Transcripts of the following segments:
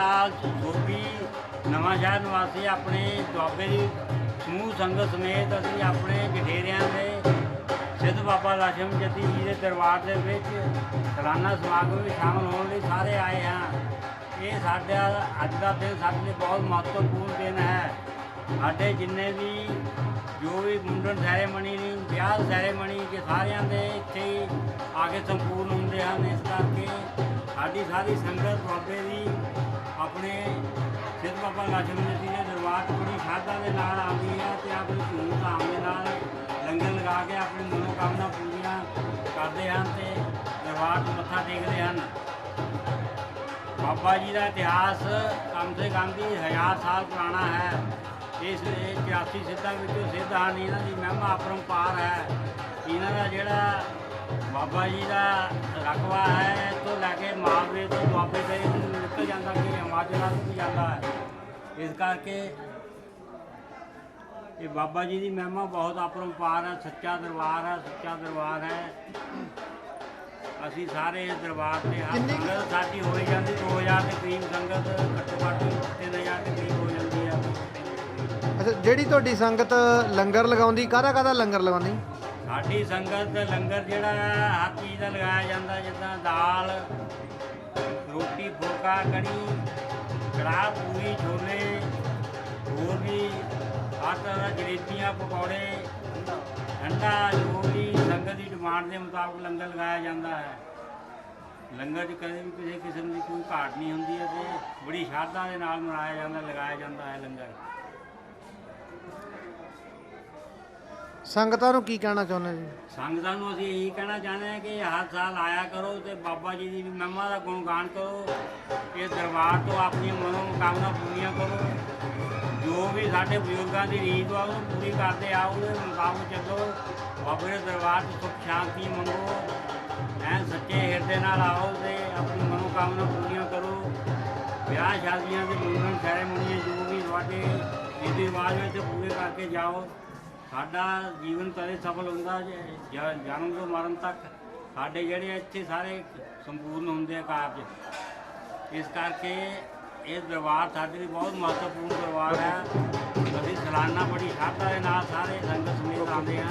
ਲਾਲ ਗੋਗੀ ਨਵਾਂ ਸ਼ਹਿਰ ਨਿਵਾਸੀ ਆਪਣੇ ਦੁਆਬੇ ਦੀ ਸਮੂਹ ਸੰਗਤ ਸਮੇਤ ਅਸੀਂ ਆਪਣੇ ਗਠੇਰਿਆਂ ਦੇ ਸਿੱਧ ਬਾਬਾ ਲਾਸ਼ਮ ਜੱਦੀ ਜੀ ਦੇ ਦਰਬਾਰ ਦੇ ਵਿੱਚ ਸਾਲਾਨਾ ਸਮਾਗਮ ਵਿੱਚ ਸ਼ਾਮਲ ਹੋਣ ਲਈ ਸਾਰੇ ਆਏ ਹਾਂ। ਇਹ ਸਾਡਾ ਅੱਜ ਦਾ ਦਿਨ ਸਾਡੇ ਲਈ ਬਹੁਤ ਮਹੱਤਵਪੂਰਨ ਦਿਨ ਹੈ। ਸਾਡੇ ਜਿੰਨੇ ਵੀ ਜੋ ਵੀ ਮੁੰਡਨ ਸੈਰੇਮਨੀ ਨੇ, ਵਿਆਹ ਸੈਰੇਮਣੀ ਕਿ ਸਾਰਿਆਂ ਦੇ ਇੱਥੇ ਆ ਕੇ ਸੰਪੂਰਨ ਹੁੰਦੇ ਹਨ, ਇਸ ਕਰਕੇ ਸਾਡੀ ਸਾਰੀ ਸੰਗਤ ਬਾਬੇ ਦੀ ਆਪਣੇ ਸਿੱਧ ਬਾਬਾ ਲਾਸ਼ਮ ਜੀ ਦੇ ਦਰਬਾਰ 'ਚ ਬੜੀ ਸ਼ਰਧਾ ਦੇ ਨਾਲ ਆਉਂਦੀ ਹੈ ਤੇ ਆਪਣੀ ਧੂਮ ਧਾਮ ਦੇ ਨਾਲ ਲੰਗਰ ਲਗਾ ਕੇ ਆਪਣੀ ਮਨੋਕਾਮਨਾ ਪੂਰੀਆਂ ਕਰਦੇ ਹਨ ਤੇ ਦਰਬਾਰ 'ਚ ਮੱਥਾ ਟੇਕਦੇ ਹਨ। ਬਾਬਾ ਜੀ ਦਾ ਇਤਿਹਾਸ ਕਮ ਸੇ ਕਮ ਦੀ ਹਜ਼ਾਰ ਸਾਲ ਪੁਰਾਣਾ ਹੈ। ਇਸ ਇਹ 84 ਸਿੱਧਾਂ ਵਿੱਚੋਂ ਸਿੱਧ ਹਨ। ਇਹਨਾਂ ਦੀ ਮਹਿਮਾ ਅਪਰੰਪਾਰ ਹੈ। ਇਹਨਾਂ ਦਾ ਜਿਹੜਾ ਬਾਬਾ ਜੀ ਦਾ ਰਕਬਾ ਹੈ ਤੋਂ ਲੈ ਕੇ ਮਾਲਵੇ ਤੋਂ ਦੁਆਬੇ ਤੇ ਨਿਕਲ ਜਾਂਦਾ ਕਿ ਹਿਮਾਚਲ ਵੱਲ ਵੀ ਜਾਂਦਾ ਹੈ। ਇਸ ਕਰਕੇ ਇਹ ਬਾਬਾ ਜੀ ਦੀ ਮਹਿਮਾ ਬਹੁਤ ਅਪਰੰਪਾਰ ਹੈ ਸੱਚਾ ਦਰਬਾਰ ਹੈ ਸੱਚਾ ਦਰਬਾਰ ਹੈ। ਅਸੀਂ ਸਾਰੇ ਇਸ ਦਰਬਾਰ ਤੇ ਹਰ ਸੰਗਤ ਸਾਡੀ ਹੋਈ ਜਾਂਦੀ 2000 ਦੇ ਕਰੀਬ ਸੰਗਤ ਘੱਟੋ ਘੱਟ 3000 ਦੇ ਕਰੀਬ ਹੋ ਜਾਂਦੀ ਹੈ। ਅੱਛਾ ਜਿਹੜੀ ਤੁਹਾਡੀ ਸੰਗਤ ਲੰਗਰ ਲਗਾਉਂਦੀ ਕਾਹਦਾ ਕਾਹਦਾ ਲੰਗਰ ਲਗਾਉਂਦੀ? ਸਾਡੀ ਸੰਗਤ ਦਾ ਲੰਗਰ ਜਿਹੜਾ ਹੈ, ਹਰ ਚੀਜ਼ ਦਾ ਲਗਾਇਆ ਜਾਂਦਾ ਜਿੱਦਾਂ ਦਾਲ ਰੋਟੀ ਕੜੀ ਕੜਾਹ, ਪੂਰੀ, ਛੋਲੇ, ਹੋਰ ਵੀ ਹਰ ਤਰ੍ਹਾਂ ਦਾ ਜਲੇਬੀਆਂ, ਪਕੌੜੇ, ਠੰਡਾ ਜੋ ਵੀ ਲੰਗਰ ਦੀ ਡਿਮਾਂਡ ਦੇ ਮੁਤਾਬਕ ਲੰਗਰ ਲਗਾਇਆ ਜਾਂਦਾ ਹੈ। ਲੰਗਰ 'ਚ ਕਦੇ ਵੀ ਕਿਸੇ ਕਿਸਮ ਦੀ ਕੋਈ ਘਾਟ ਨਹੀਂ ਹੁੰਦੀ ਹੈ ਤੇ ਬੜੀ ਸ਼ਰਧਾ ਦੇ ਨਾਲ ਮਨਾਇਆ ਜਾਂਦਾ, ਲਗਾਇਆ ਜਾਂਦਾ ਹੈ ਲੰਗਰ। ਸੰਗਤਾਂ ਨੂੰ ਕੀ ਕਹਿਣਾ ਚਾਹੁੰਦੇ ਜੀ? ਸੰਗਤਾਂ ਨੂੰ ਅਸੀਂ ਇਹੀ ਕਹਿਣਾ ਚਾਹੁੰਦੇ ਹਾਂ ਕਿ ਹਰ ਸਾਲ ਆਇਆ ਕਰੋ ਤੇ ਬਾਬਾ ਜੀ ਦੀ ਮਹਿਮਾ ਦਾ ਗੁਣਗਾਨ ਕਰੋ। ਇਸ ਦਰਬਾਰ ਤੋਂ ਆਪਣੀਆਂ ਮਨੋਕਾਮਨਾ ਪੂਰੀਆਂ ਕਰੋ। ਜੋ ਵੀ ਸਾਡੇ ਬਜ਼ੁਰਗਾਂ ਦੀ ਰੀਤ ਆ ਉਹਨੂੰ ਪੂਰੀ ਕਰਦੇ ਆਓ, ਉਹਦੇ ਮੁਤਾਬਕ ਚੱਲੋ। ਬਾਬੇ ਦੇ ਦਰਬਾਰ 'ਚ ਸੁੱਖ, ਸ਼ਾਂਤੀ ਮੰਗੋ। ਐਨ ਸੱਚੇ ਹਿਰਦੇ ਨਾਲ ਆਓ ਤੇ ਆਪਣੀ ਮਨੋਕਾਮਨਾ ਪੂਰੀਆਂ ਕਰੋ। ਵਿਆਹ ਸ਼ਾਦੀਆਂ ਦੇ ਮੁੰਡਨ ਸੈਰੇਮਨੀਆਂ ਜੋ ਵੀ ਤੁਹਾਡੇ ਰੀਤੀ ਰਿਵਾਜ ਵਿੱਚ ਪੂਰੇ ਕਰਕੇ ਜਾਓ। ਸਾਡਾ ਜੀਵਨ ਤਦੇ ਸਫਲ ਹੁੰਦਾ ਜੇ ਜਨਮ ਤੋਂ ਮਰਨ ਤੱਕ ਸਾਡੇ ਜਿਹੜੇ ਇੱਥੇ ਸਾਰੇ ਸੰਪੂਰਨ ਹੁੰਦੇ ਆ ਕਾਰਜ। ਇਸ ਕਰਕੇ ਇਹ ਦਰਬਾਰ ਸਾਡੇ ਲਈ ਬਹੁਤ ਮਹੱਤਵਪੂਰਨ ਦਰਬਾਰ ਹੈ। ਅਸੀਂ ਸਲਾਨਾ ਬੜੀ ਸ਼ਰਧਾ ਦੇ ਨਾਲ ਸਾਰੇ ਸੰਗਤ ਸਮੇਤ ਆਉਂਦੇ ਆ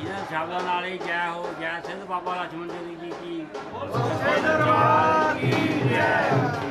ਇਹਨਾਂ ਸ਼ਬਦਾਂ ਨਾਲ ਹੀ ਜੈ ਹੋ, ਜੈ ਸਿੱਧ ਬਾਬਾ ਲਛਮਣ ਜੀ ਦੀ ਕੀ। ਜੈ।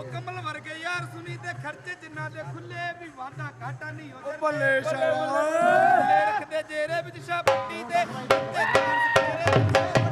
ਉਹ ਕਮਲ ਵਰਗੇ ਯਾਰ ਸੁਣੀ ਤੇ ਖਰਚੇ ਜਿੰਨਾ ਦੇ ਖੁੱਲੇ ਵੀ ਵਾਦਾ ਘਾਟਾ ਨਹੀਂ ਹੋ ਜਾਂਦਾ। ਬੱਲੇ ਸ਼ਾਹ ਰੱਖਦੇ ਜੇਰੇ ਵਿੱਚ ਸ਼ਾਹ ਤੇ। ਤੇ ਤੇਰੇ ਵਿੱਚ